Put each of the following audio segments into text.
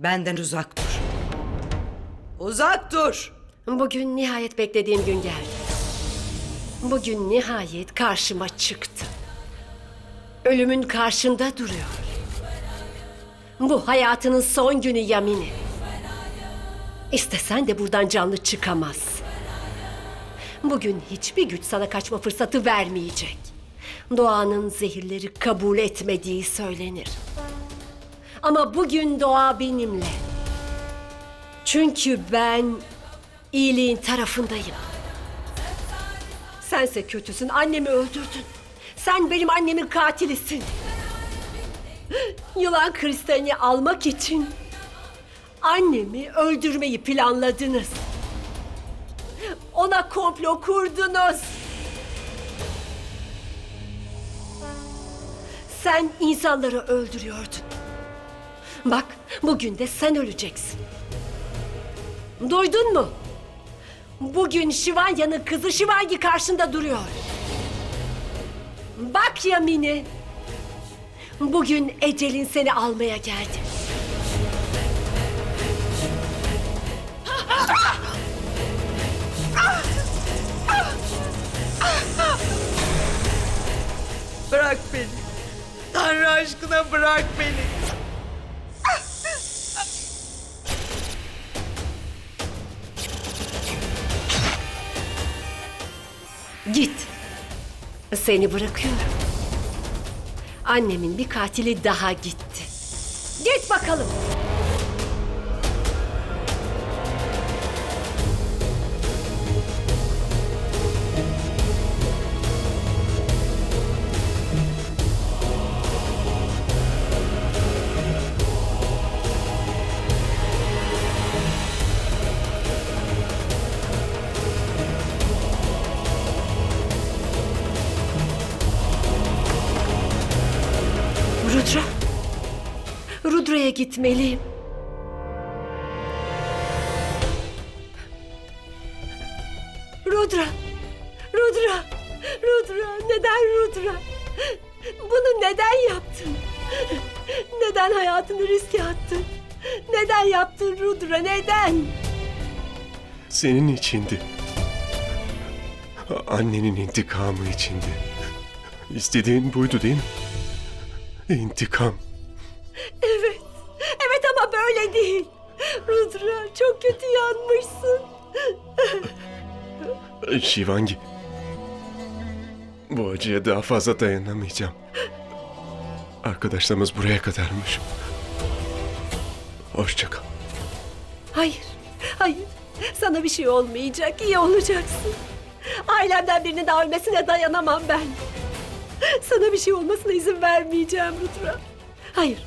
Benden uzak dur. Uzak dur. Bugün nihayet beklediğim gün geldi. Bugün nihayet karşıma çıktı. Ölümün karşında duruyor. Bu hayatının son günü Yamini. İstesen de buradan canlı çıkamaz. Bugün hiçbir güç sana kaçma fırsatı vermeyecek. Doğanın zehirleri kabul etmediği söylenir. Ama bugün doğa benimle. Çünkü ben iyiliğin tarafındayım. Sense kötüsün, annemi öldürdün. Sen benim annemin katilisin. Yılan kristalini almak için annemi öldürmeyi planladınız. Ona komplo kurdunuz. Sen insanları öldürüyordun. Bak, bugün de sen öleceksin. Duydun mu? Bugün Şivanya'nın kızı Şivangi karşında duruyor. Bak Yamini. Bugün ecelin seni almaya geldi. Bırak beni. Tanrı aşkına bırak beni. Git. Seni bırakıyorum. Annemin bir katili daha gitti. Git bakalım. Rudra. Rudra'ya gitmeliyim. Rudra. Rudra. Rudra. Neden Rudra? Bunu neden yaptın? Neden hayatını riske attın? Neden yaptın Rudra? Neden? Senin içindi. Annenin intikamı içindi. İstediğin buydu değil mi? İntikam. Evet. Evet ama böyle değil. Rudra çok kötü yanmışsın. Şivangi. Bu acıya daha fazla dayanamayacağım. Arkadaşlarımız buraya kadarmış. Hoşça kal. Hayır, hayır. Sana bir şey olmayacak, iyi olacaksın. Ailemden birinin daha ölmesine dayanamam ben. Sana bir şey olmasına izin vermeyeceğim Rudra. Hayır.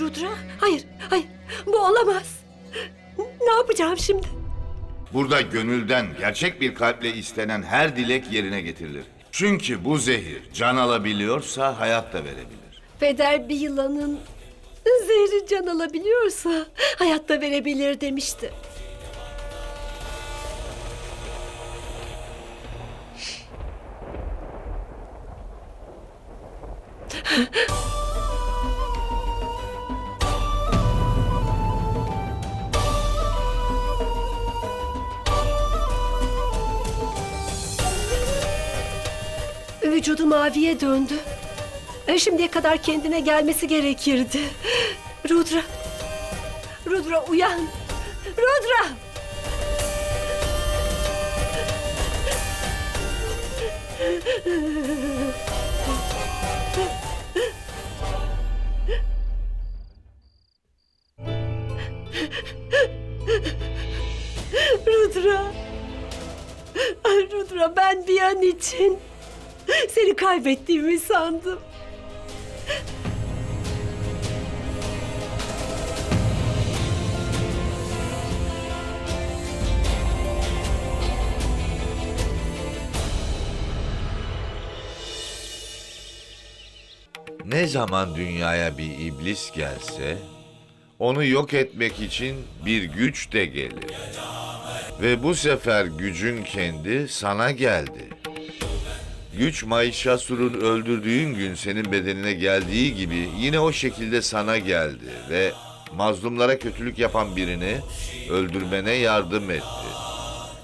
Rudra, hayır, hayır. Bu olamaz. Ne yapacağım şimdi? Burada gönülden, gerçek bir kalple istenen her dilek yerine getirilir. Çünkü bu zehir can alabiliyorsa hayat da verebilir. Peder bir yılanın zehri can alabiliyorsa hayatta verebilir demişti. Vücudu maviye döndü. E, Şimdiye kadar kendine gelmesi gerekirdi. Rudra. Rudra uyan. Rudra. Rudra. Ay Rudra ben bir an için seni kaybettiğimi sandım. Ne zaman dünyaya bir iblis gelse, onu yok etmek için bir güç de gelir. Ve bu sefer gücün kendi sana geldi. Güç Mahişasur'un öldürdüğün gün senin bedenine geldiği gibi yine o şekilde sana geldi ve mazlumlara kötülük yapan birini öldürmene yardım etti.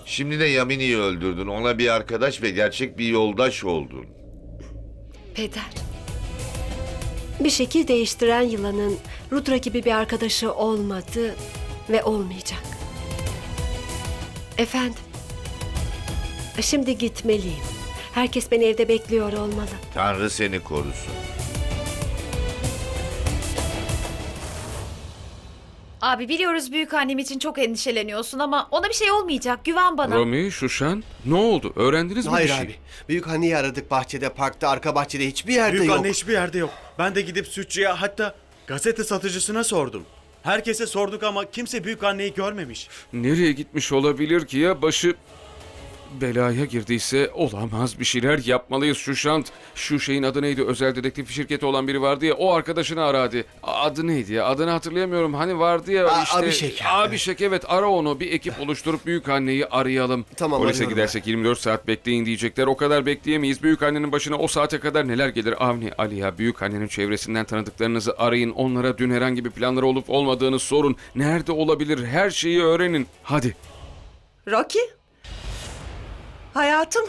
Şimdi de Yamini'yi öldürdün. Ona bir arkadaş ve gerçek bir yoldaş oldun. Peder. Bir şekil değiştiren yılanın Rudra gibi bir arkadaşı olmadı ve olmayacak. Efendim. Şimdi gitmeliyim. Herkes beni evde bekliyor olmalı. Tanrı seni korusun. Abi biliyoruz büyük annem için çok endişeleniyorsun ama ona bir şey olmayacak. Güven bana. Romi, Şuşan ne oldu? Öğrendiniz mi Hayır bir şey? abi. Büyük anneyi aradık bahçede, parkta, arka bahçede hiçbir yerde Büyük yok. anne hiçbir yerde yok. Ben de gidip sütçüye hatta gazete satıcısına sordum. Herkese sorduk ama kimse büyük anneyi görmemiş. Nereye gitmiş olabilir ki ya? Başı belaya girdiyse olamaz. Bir şeyler yapmalıyız Şuşant. Şu şeyin adı neydi? Özel dedektif şirketi olan biri vardı ya. O arkadaşını ara hadi. Adı neydi ya? Adını hatırlayamıyorum. Hani vardı ya Aa, işte. Abişek. Abişek evet ara onu. Bir ekip oluşturup büyük anneyi arayalım. Tamam, Polise arıyorum gidersek 24 saat bekleyin diyecekler. O kadar bekleyemeyiz. Büyük annenin başına o saate kadar neler gelir? Avni, Ali ya büyük annenin çevresinden tanıdıklarınızı arayın. Onlara dün herhangi bir planları olup olmadığını sorun. Nerede olabilir? Her şeyi öğrenin. Hadi. Rocky? Hayatım,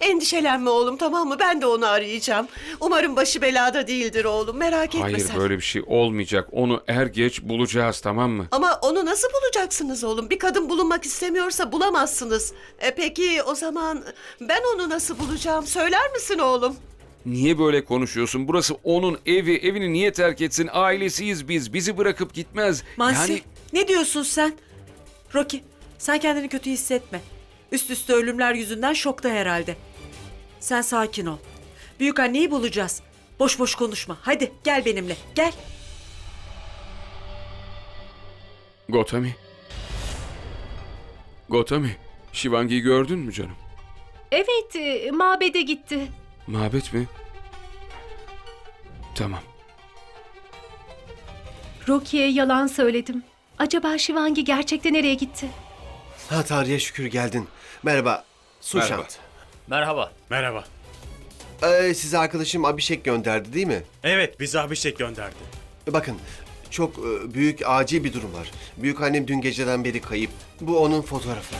endişelenme oğlum tamam mı? Ben de onu arayacağım. Umarım başı belada değildir oğlum. Merak etme Hayır sen. böyle bir şey olmayacak. Onu er geç bulacağız tamam mı? Ama onu nasıl bulacaksınız oğlum? Bir kadın bulunmak istemiyorsa bulamazsınız. E peki o zaman ben onu nasıl bulacağım? Söyler misin oğlum? Niye böyle konuşuyorsun? Burası onun evi. Evini niye terk etsin? Ailesiyiz biz. Bizi bırakıp gitmez. Mansi Yani ne diyorsun sen? Rocky sen kendini kötü hissetme. Üst üste ölümler yüzünden şokta herhalde. Sen sakin ol. Büyük anneyi bulacağız. Boş boş konuşma. Hadi gel benimle. Gel. Gotami. Gotami. Shivangi'yi gördün mü canım? Evet, e, mabede gitti. Mabet mi? Tamam. Rocky'e yalan söyledim. Acaba Shivangi gerçekten nereye gitti? Ha Tanrı'ya şükür geldin. Merhaba. Sushant. Merhaba. Merhaba. Ee, size arkadaşım Abişek gönderdi değil mi? Evet bizi Abişek gönderdi. Bakın çok e, büyük acil bir durum var. Büyük annem dün geceden beri kayıp. Bu onun fotoğrafı.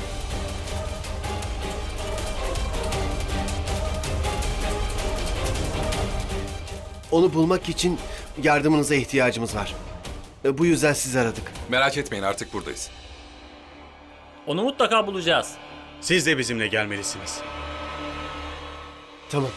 Onu bulmak için yardımınıza ihtiyacımız var. E, Bu yüzden sizi aradık. Merak etmeyin artık buradayız. Onu mutlaka bulacağız. Siz de bizimle gelmelisiniz. Tamam.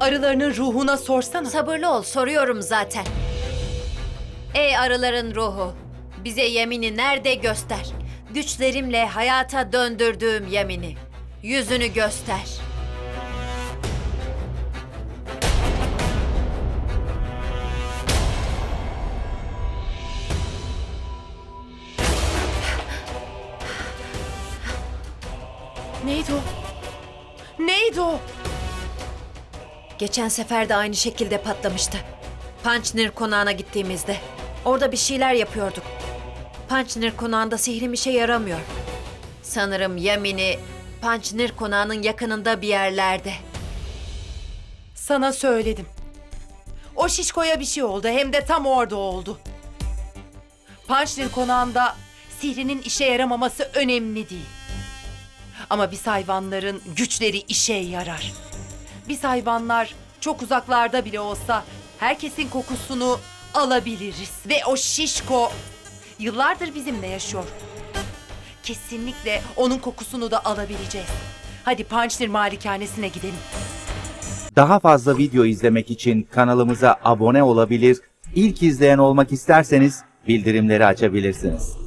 Arılarının ruhuna sorsana. Sabırlı ol soruyorum zaten. Ey arıların ruhu. Bize yemini nerede göster. Güçlerimle hayata döndürdüğüm yemini. Yüzünü göster. Neydi o? Neydi o? Geçen sefer de aynı şekilde patlamıştı. Pançnir konağına gittiğimizde. Orada bir şeyler yapıyorduk. Pançnir konağında sihrim işe yaramıyor. Sanırım Yamini Pançnir konağının yakınında bir yerlerde. Sana söyledim. O şişkoya bir şey oldu hem de tam orada oldu. Punchlir konağında sihrinin işe yaramaması önemli değil. Ama biz hayvanların güçleri işe yarar. Biz hayvanlar çok uzaklarda bile olsa herkesin kokusunu alabiliriz. Ve o şişko yıllardır bizimle yaşıyor. Kesinlikle onun kokusunu da alabileceğiz. Hadi Punchlir malikanesine gidelim. Daha fazla video izlemek için kanalımıza abone olabilir, ilk izleyen olmak isterseniz bildirimleri açabilirsiniz.